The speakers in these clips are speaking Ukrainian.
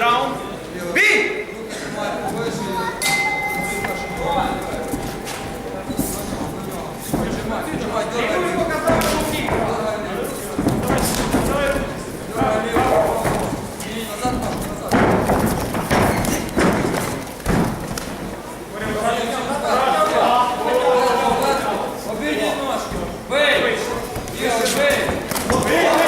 Раунд. Бій! Обійдіть ножки. Бий! Ігор, бий!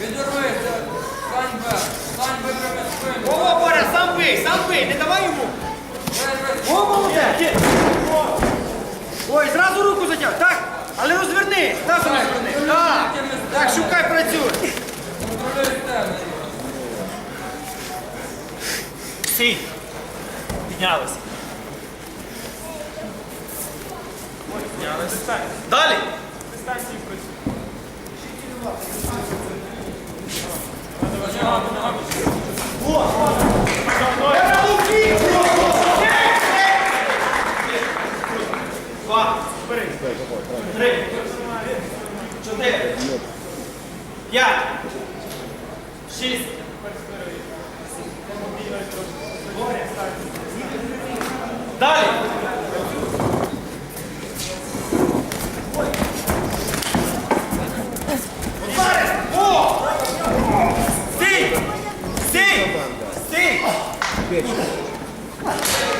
Відірвися. Стань Б. Стань випрями спину. Ого, Боря, сам бий, сам бий, не давай йому. О, молодець! Ой, зразу руку затяг. Так, але розверни. Так, розверни. Так, так, шукай, працюй. Контролюй стегна. Сій. Піднялися. Піднялися. Далі. Два. Три. Чотири. П'ять. Шість. Далі. て。